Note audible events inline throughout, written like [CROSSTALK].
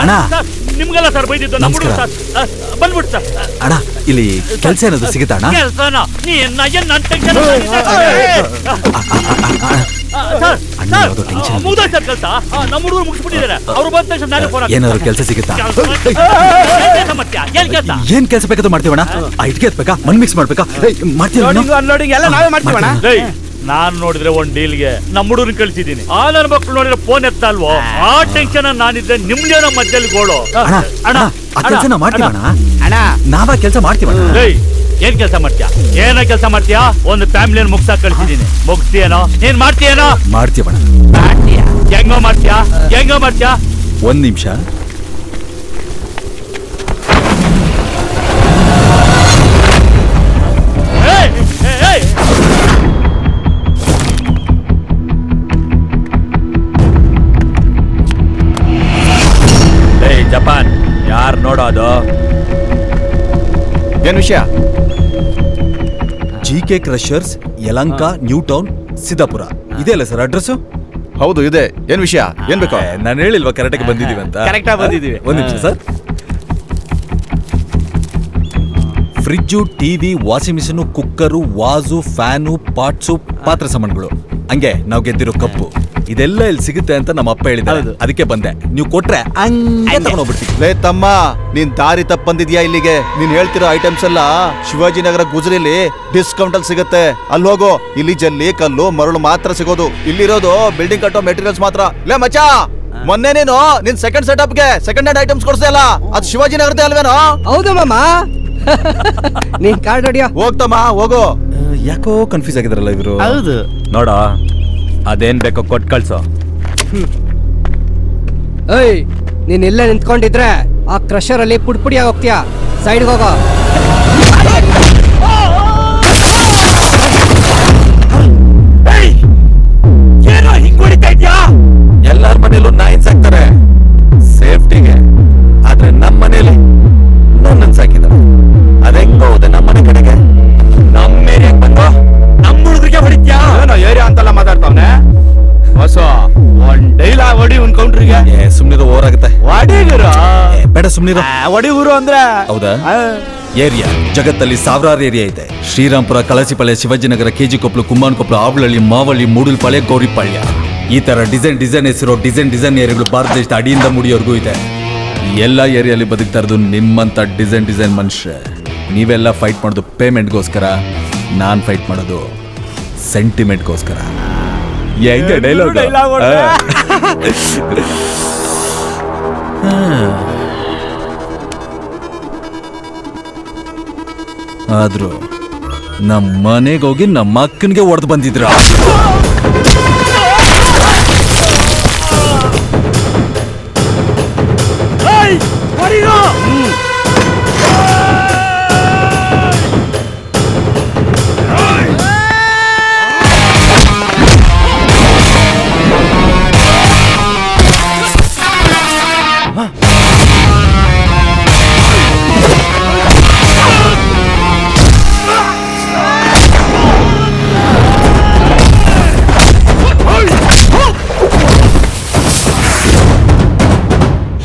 ಅಣ್ಣ? ನಿಮ್ಗೆಲ್ಲ ಸರ್ ಬೈದಿದ್ದು ನಮ್ಮ. ಸರ್. ಅಡ ಸರ್. ಅಣ್ಣ ಇಲ್ಲಿ ಕೆಲಸ ಏನಾದ್ರು ಸಿಗುತ್ತಾ ಅಣ್ಣ? ಕೆಲ್ಸನ? ನೀ ಏನ್ ನನ್ ಟೆನ್ಷನ್ ಸರ್ ಅಣ್ಣ ಸರ್ ಯಾವ್ದೋ tension. ಮುಗ್ದ ಸರ್ ಕೆಲ್ಸ? ನಮ್ಮ ಹುಡುಗರು ಮುಗಿಸ್ಬಿಟ್ಟಿದ್ದಾರೆ. ಅವ್ರು ಬಂದ ತಕ್ಷಣ ನಾನೇ ಫೋನ್ ಏನಾದ್ರು ಕೆಲಸ ಸಿಗುತ್ತಾ? ಏನ್ ಕೆಲ್ಸ ಬೇಕಾದ್ರೂ ಮಾಡ್ತೀವಣ್ಣ. ಆ ಇಟ್ಗೆ ಎತ್ಬೇಕಾ? ಮಣ್ ಮಿಕ್ಸ್ ಮಾಡ್ಬೇಕಾ? ಮಾಡ್ತೀವಿ? ಅನ್ಲೋಡಿಂಗ್ ಎಲ್ಲ ನಾವೇ ಮಾಡ್ತೀವಣ್ಣ. ಏಯ್, ನಾನ್ ನೋಡಿದ್ರೆ ಒಂದ್ ಡೀಲ್ಗೆ ನಮ್ಮ ಹುಡುಗನ ಕಳ್ಸಿದೀನಿ. ಆ ನನ್ನ ಮಕ್ಳು ನೋಡಿದ್ರೆ ಫೋನ್ ಎತ್ತಲ್ವೋ? ಆ. ಟೆನ್ಷನ್ ನಾನಿದ್ರೆ ನಿಮ್ದೇನೋ ಮಧ್ಯದಲ್ಲಿ ಗೋಳು. ಅಣ್ಣ ಅಣ್ಣ ಆ ನಾವು ಮಾಡ್ತೀವಣ್ಣ ಅಣ್ಣ. ನಾವ ಕೆಲಸ ಮಾಡ್ತೀವಣ್ಣ ಏಯ್ ಏನ್ ಕೆಲಸ ಮಾಡ್ತೀಯಾ? ಏನ ಕೆಲಸ ಮಾಡ್ತೀಯಾ? ಒಂದು ಫ್ಯಾಮಿಲಿಯನ್ನು ಮುಗ್ಸಾಕ್ ಕಳ್ಸಿದೀನಿ. ಮುಗ್ಸಿಯೇನೋ ನೀನ್ ಮಾಡ್ತೀಯೇನೋ? ಮಾಡ್ತೀವಣ್ಣ ಹೆಂಗೋ ಮಾಡ್ತೀಯಾ? ಹೆಂಗೋ ಮಾಡ್ತೀಯಾ? ಒಂದ್ ನಿಮಿಷ. ಯಾರ್ ನೋಡೋದು? ಏನ್ ವಿಷಯ? G K crushers Yelahanka new town Siddapura. ಇದೆ ಅಲ್ಲ ಸರ್ ಅಡ್ರೆಸ್ ಹೌದು ಇದೆ. ಏನ್ ವಿಷಯ? ಏನ್ ಬೇಕು? ನಾನು ಹೇಳಿಲ್ವಾ ಕರೆಕ್ಟಾಗಿ ಬಂದಿದೀವಿ ಅಂತ? ಕರೆಕ್ಟಾಗಿ ಆಗಿ ಬಂದಿದೀವಿ. ಒಂದ್ ನಿಮಿಷ sir. Fridge TV washing machine cooker Vaju fan pots ಪಾತ್ರೆ ಸಾಮಾನುಗಳು. ಹಂಗೆ ನಾವು ಗೆದ್ದಿರೋ ಕಪ್ಪು. ಇದೆಲ್ಲ ಇಲ್ಲಿ ಸಿಗುತ್ತೆ ಅಂತ ನಮ್ಮ ಅಪ್ಪ ಹೇಳಿದ್ರು ಹೌದು. ಅದಕ್ಕೆ ಬಂದೆ. ನೀವು ಕೊಟ್ರೆ ಹಂಗೆ ಲೇ ತಮ್ಮ ನೀನ್ ದಾರಿ ತಪ್ಪಂದಿದ್ಯಾ ಇಲ್ಲಿಗೆ? ನೀನ್ ಹೇಳ್ತಿರೋ ಐಟಮ್ಸ್ ಎಲ್ಲ ಶಿವಾಜಿನಗರ ಗುಜರಿಲಿ ಡಿಸ್ಕೌಂಟ್ ಅಲ್ಲಿ ಸಿಗುತ್ತೆ. ಅಲ್ಲಿ ಹೋಗು ಇಲ್ಲಿ ಜಲ್ಲಿ ಕಲ್ಲು ಮರಳು ಮಾತ್ರ ಸಿಗೋದು. ಇಲ್ಲಿರೋದು ಬಿಲ್ಡಿಂಗ್ ಕಟ್ಟೋ ಮೆಟೀರಿಯಲ್ಸ್ ಮಾತ್ರ. ಲೇ ಮಚ್ಚಾ ಮೊನ್ನೆ ನೀನು ನಿನ್ ಸೆಕೆಂಡ್ ಸೆಟಪ್ಗೆ ಸೆಕೆಂಡ್ ಹ್ಯಾಂಡ್ ಐಟಮ್ಸ್ ಕೊಡ್ಸಲ್ಲ ಅದು ಶಿವಾಜಿನಗರದೇ ಅಲ್ವೇನೋ? ಹೌದು ಮಾಮ. [LAUGHS] ನೀನ್ ಕಾರ್ಡ್ ಹೊಡಿಯೋ. ಹೋಗ್ತಮ್ಮ ಹೋಗು. ಯಾಕೋ ಕನ್ಫ್ಯೂಸ್ ಆಗಿದಾರಲ್ಲ ಇವರು? ಹೌದು. ನೋಡ ಅದೇನ್ ಬೇಕೋ ಕೊಟ್ ಕಳ್ಸೋ. ಏಯ್, ನೀನ್ ಇಲ್ಲೇ ನಿಂತ್ಕೊಂಡಿದ್ರೆ ಆ ಕ್ರಷರ್ ಅಲ್ಲಿ ಪುಡಿ ಆಗೋಗ್ತೀಯ? ಸೈಡ್ಗೆ ಹೋಗೋ. ಸುಮ್ನಿರು ಅಂದ್ರೆ ಹೌದಾ? ಏರಿಯಾ. ಜಗತ್ತಲ್ಲಿ ಸಾವಿರಾರು ಏರಿಯಾ ಇದೆ. ಶ್ರೀರಾಮ್ಪುರ ಕಳಸಿಪಾಳ್ಯ ಶಿವಾಜಿನಗರ ಕೆಜಿ ಕೊಪ್ಪಲು ಕುಂಬಾನಕೊಪ್ಪಲು ಆವಳಳ್ಳಿ ಮಾವಳ್ಳಿ ಮೂಡಲ್ಪಾಳ್ಯ ಗೌರಿಪಾಳ್ಯ. ಈ ತರ ಡಿಸೈನ್ ಡಿಸೈನ್ ಹೆಸರು ಡಿಸೈನ್ ಡಿಸೈನ್ ಏರಿಯಾಗಳು ಭಾರತ ದೇಶದ ಅಡಿಯಿಂದ ಮುಡಿಯೋರ್ಗೂ ಇದೆ. ಎಲ್ಲ ಏರಿಯಲ್ಲಿ ಬದುಕ್ತಾ ಇರೋದು ನಿಮ್ಮಂತ ಡಿಸೈನ್ ಡಿಸೈನ್ ಮನುಷ್ಯ. ನೀವೆಲ್ಲ ಫೈಟ್ ಮಾಡೋದು ಪೇಮೆಂಟ್ಗೋಸ್ಕರ ನಾನ್ ಫೈಟ್ ಮಾಡೋದು ಸೆಂಟಿಮೆಂಟ್ಗೋಸ್ಕರ ಹೆಂಗೆ ಡೈಲಾಗ್ ಆದ್ರೂ ನಮ್ಮ ಮನೆಗೋಗಿ ನಮ್ಮ ಅಕ್ಕನಿಗೆ ಹೊಡೆದು ಬಂದಿದ್ರ?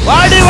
வாடு.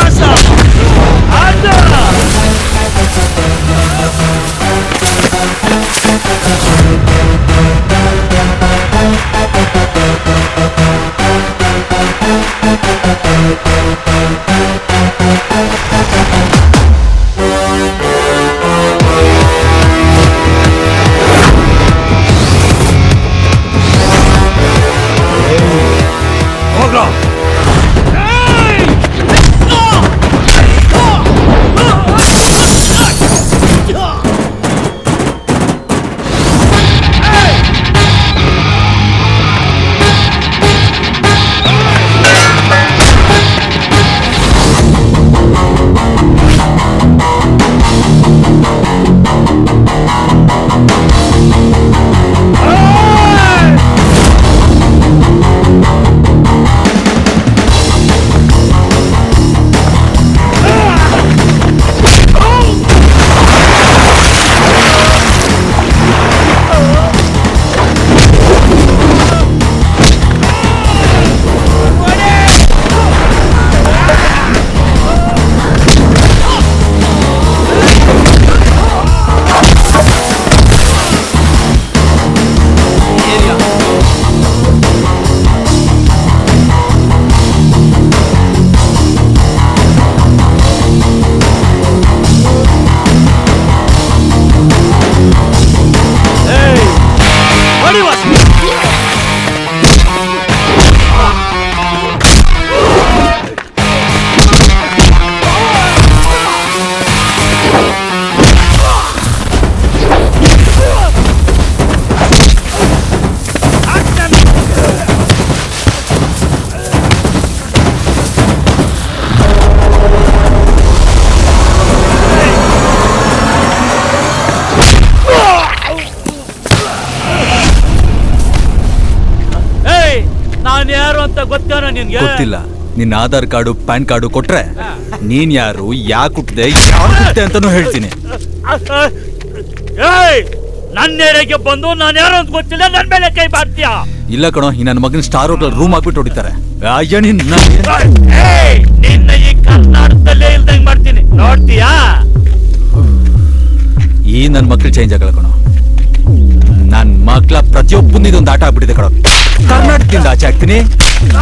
ನಿನ್ಗೆ? ಗೊತ್ತಿಲ್ಲ. ನಿನ್ನ ಆಧಾರ್ ಕಾರ್ಡು ಪ್ಯಾನ್ ಕಾರ್ಡು ಕೊಟ್ರೆ ನೀನ್ ಯಾರು ಯಾಕೆ ಹುಟ್ಟಿದೆ ಯಾರು ಹುಟ್ಟಿದೆ ಅಂತಾನು ಹೇಳ್ತೀನಿ. ಏಯ್! ನನ್ನ ಏರಿಯಾಗೆ ಬಂದು ನಾನು ಯಾರು ಅಂತ ಗೊತ್ತಿಲ್ಲ ನನ್ನ ಮೇಲೆ ಕೈ ಬಾರ್ತೀಯಾ? ಇಲ್ಲ ಕಣೋ ಈ ನನ್ನ ಮಗನ ಸ್ಟಾರ್ ಹೋಟೆಲ್ ರೂಮ್ ಹಾಕ್ಬಿಟ್ಟು ಹೊಡಿತಾರೆ. ಅಯ್ಯ ನಿನ್ನ ಏಯ್, ನಿನ್ನ ಈ ಕರ್ನಾಟಕದಲ್ಲೇ ಇಲ್ದಂಗೆ ಮಾಡ್ತೀನಿ. ನೋಡ್ತೀಯಾ? ಈ ನನ್ನ ಮಕ್ಳು ಚೇಂಜ್ ಆಗಲ್ಲ ಕಣೋ. ನನ್ನ ಮಗ್ಳ ಪ್ರತಿಯೊಬ್ಬನ ಇದೊಂದು ಆಟ ಆಗ್ಬಿಟ್ಟಿದೆ ಕಣೋ. ಕರ್ನಾಟಕದಿಂದ ಆಚೆ ಹಾಕ್ತೀನಿ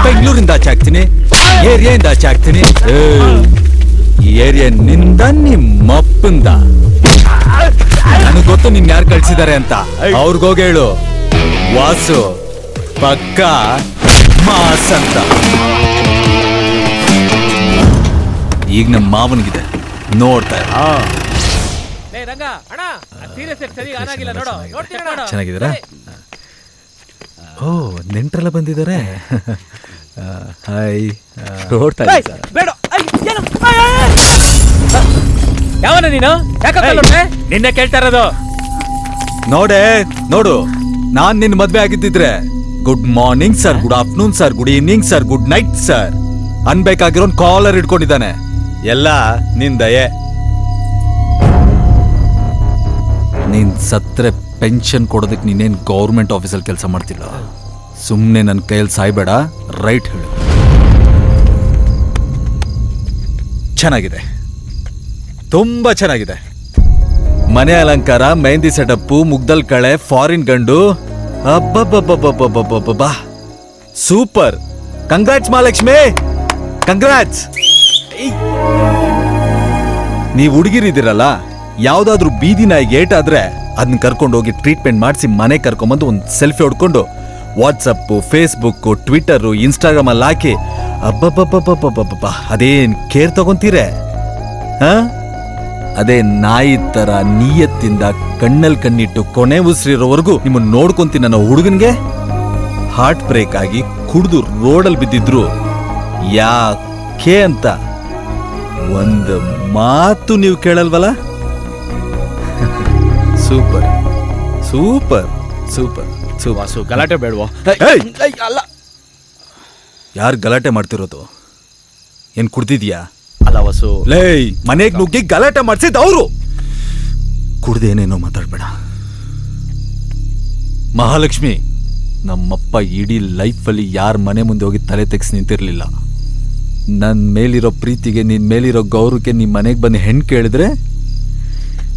ಬೆಂಗಳೂರಿಂದ ಆಚೆ ಹಾಕ್ತೀನಿ ಏರಿಯಾದಿಂದ ಆಚೆ ಹಾಕ್ತೀನಿ ಏರಿಯಾ ನಿಂದ ನಿಮ್ಮಪ್ಪಂದ. ನನಗ್ ಗೊತ್ತು ನಿನ್ ಯಾರು ಕಳ್ಸಿದ್ದಾರೆ ಅಂತ. ಅವ್ರಿಗೋಗಿ ಹೇಳು. ವಾಸು, ಪಕ್ಕ ಮಾಸ್ ಅಂತ ಈಗ ನಮ್ಮ ಮಾವನಿಗಿದೆ. ನೋಡ್ತಾ ಅಣ್ಣ ಸೀರಿಯಸ್ ಸರಿ ಆನ್ ಆಗಿಲ್ಲ ನೋಡು. ನೋಡ್ತೀನಿ ನೋಡು. ಚೆನ್ನಾಗಿದ್ದೀರಾ? ಓ ನೆಂಟ್ರೆಲ್ಲ ಬಂದಿದ್ದಾರೆ. ಹಾಯ್. ನೋಡ್ತಾ ಏಯ್, ಬೇಡ. ಏನು? ಯಾವನ ನೀನು? ಯಾಕೆ ನಿನ್ನೆ ಕೇಳ್ತಾ ಇರೋದು. ನೋಡೆ ನೋಡು. ನಾನ್ ನಿನ್ ಮದ್ವೆ ಆಗಿದ್ದಿದ್ರೆ. Good morning sir good afternoon sir good evening sir good night sir ಅನ್ಬೇಕಾಗಿರೋನ್ collar ಇಟ್ಕೊಂಡಿದ್ದಾನೆ ಎಲ್ಲ ನಿನ್ ದಯೆ. ನೀನ್ ಸತ್ತರೆ ಪೆನ್ಷನ್ ಕೊಡೋದಕ್ಕೆ ನೀನೇನು ಗೌರ್ಮೆಂಟ್ ಆಫೀಸಲ್ಲಿ ಕೆಲಸ ಮಾಡ್ತಿಲ್ಲ? ಸುಮ್ಮನೆ ನನ್ನ ಕೈಯಲ್ಲಿ ಸಾಯ್ಬೇಡ ರೈಟ್ ಹೇಳು. ಚೆನ್ನಾಗಿದೆ. ತುಂಬ ಚೆನ್ನಾಗಿದೆ. ಮನೆ ಅಲಂಕಾರ ಮೆಹಂದಿ ಸೆಟಪ್ಪು ಮುಗ್ದಲ್ ಕಳೆ ಫಾರಿನ್ ಗಂಡು. ಅಬ್ಬಬ್ಬಬ್ಬಬ್ಬಬ್ಬಬ್ಬಬ್ಬ ಸೂಪರ್ ಕಂಗ್ರಾಟ್ಸ್ ಮಹಾಲಕ್ಷ್ಮಿ. ಕಂಗ್ರಾಟ್ಸ್ ನೀವು ಹುಡುಗಿರಿದ್ದೀರಲ್ಲ? ಯಾವ್ದಾದ್ರೂ ಬೀದಿ ನಾಯಿಗೆ ಏಟಾದ್ರೆ ಅದನ್ನ ಕರ್ಕೊಂಡು ಹೋಗಿ ಟ್ರೀಟ್ಮೆಂಟ್ ಮಾಡಿಸಿ ಮನೆ ಕರ್ಕೊಂಬಂದು ಒಂದು ಸೆಲ್ಫಿ ಹೊಡ್ಕೊಂಡು ವಾಟ್ಸಪ್ಪು ಫೇಸ್ಬುಕ್ಕು ಟ್ವಿಟ್ಟರು ಇನ್ಸ್ಟಾಗ್ರಾಮ್ ಅಲ್ಲಿ ಹಾಕಿ ಅಬ್ಬಬ್ಬಬ್ಬಬ್ಬಬ್ಬಬ್ಬ ಅದೇನು ಕೇರ್ ತಗೊಂತೀರೆ? ಹಾ? ಅದೇ ನಾಯಿ ತರ ನೀಯತ್ತಿಂದ ಕಣ್ಣಲ್ಲಿ ಕಣ್ಣಿಟ್ಟು ಕೊನೆ ಉಸಿರಿರೋವರೆಗೂ ನಿಮ್ಮನ್ನ ನೋಡ್ಕೊಂತೀನಿ ನನ್ನ ಹುಡುಗನ್ಗೆ ಹಾರ್ಟ್ ಬ್ರೇಕ್ ಆಗಿ ಕುಡಿದು ರೋಡಲ್ಲಿ ಬಿದ್ದಿದ್ರು. ಯಾಕೆ ಅಂತ ಒಂದು ಮಾತು ನೀವು ಕೇಳಲ್ವಲ್ಲ? Super. Super. Super. Super. Vasu ಗಲಾಟೆ ಬೇಡವಾ. ಅಲ್ಲ. ಯಾರು ಗಲಾಟೆ ಮಾಡ್ತಿರೋದು? ಏನ್ ಕುಡ್ದಿದ್ಯಾ? ಅಲ್ಲ ವಾಸು. ಲೇ ಮನೆಗೆ ನುಗ್ಗಿ ಗಲಾಟೆ ಮಾಡ್ಸಿದ್ ಅವರು! ಕುಡ್ದೇನೇನೋ ಮಾತಾಡ್ಬೇಡ. ಮಹಾಲಕ್ಷ್ಮಿ ನಮ್ಮಪ್ಪ ಇಡೀ ಲೈಫಲ್ಲಿ ಯಾರ ಮನೆ ಮುಂದೆ ಹೋಗಿ ತಲೆ ತೆಗ್ಸಿ ನಿಂತಿರ್ಲಿಲ್ಲ. ನನ್ನ ಮೇಲಿರೋ ಪ್ರೀತಿಗೆ ನಿನ್ನ ಮೇಲಿರೋ ಗೌರವಕ್ಕೆ ನಿಮ್ಮ ಮನೆಗೆ ಬಂದು ಹೆಣ್ಣು ಕೇಳಿದ್ರೆ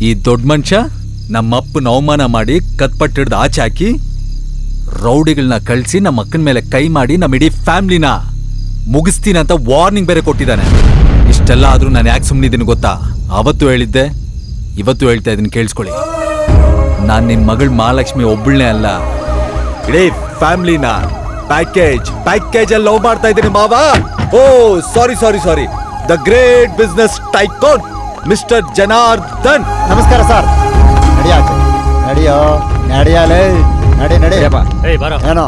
ಈ ದೊಡ್ಡ ಮನುಷ್ಯ ನಮ್ಮಪ್ಪನ ಅವಮಾನ ಮಾಡಿ ಕತ್ಪಟ್ಟಿಡ್ದು ಆಚೆ ಹಾಕಿ ರೌಡಿಗಳನ್ನ ಕಳಿಸಿ ನಮ್ಮ ಅಕ್ಕನ ಮೇಲೆ ಕೈ ಮಾಡಿ ನಮ್ಮ ಇಡೀ ಫ್ಯಾಮ್ಲಿನ ಮುಗಿಸ್ತೀನಿ ಅಂತ ವಾರ್ನಿಂಗ್ ಬೇರೆ ಕೊಟ್ಟಿದ್ದಾನೆ. ಇಷ್ಟೆಲ್ಲ ಆದರೂ ನಾನು ಯಾಕೆ ಸುಮ್ಮನಿದ್ದೀನಿ ಗೊತ್ತಾ? ಅವತ್ತು ಹೇಳಿದ್ದೆ, ಇವತ್ತು ಹೇಳ್ತಾ ಇದೀನಿ ಕೇಳಿಸ್ಕೊಳ್ಳಿ. ನಾನು ನಿನ್ನ ಮಗಳ ಮಹಾಲಕ್ಷ್ಮಿ ಒಬ್ಬಳನೇ ಅಲ್ಲ, ಇಡೀ ಫ್ಯಾಮ್ಲಿನ ಪ್ಯಾಕೇಜ್ ಪ್ಯಾಕೇಜ್ ಅಲ್ಲಿ ಲವ್ ಮಾಡ್ತಾ ಇದ್ದೀನಿ ಮಾವಾ. ಓ, sorry sorry sorry. The great business tycoon. Mister Janardhan. ನಮಸ್ಕಾರ ಸರ್. ನಡಿಯಾಚೆ ನಡಿಯೋ ನಡಿಯಾಲೇ. ನಡಿ ನಡಿ. ಏನೋ?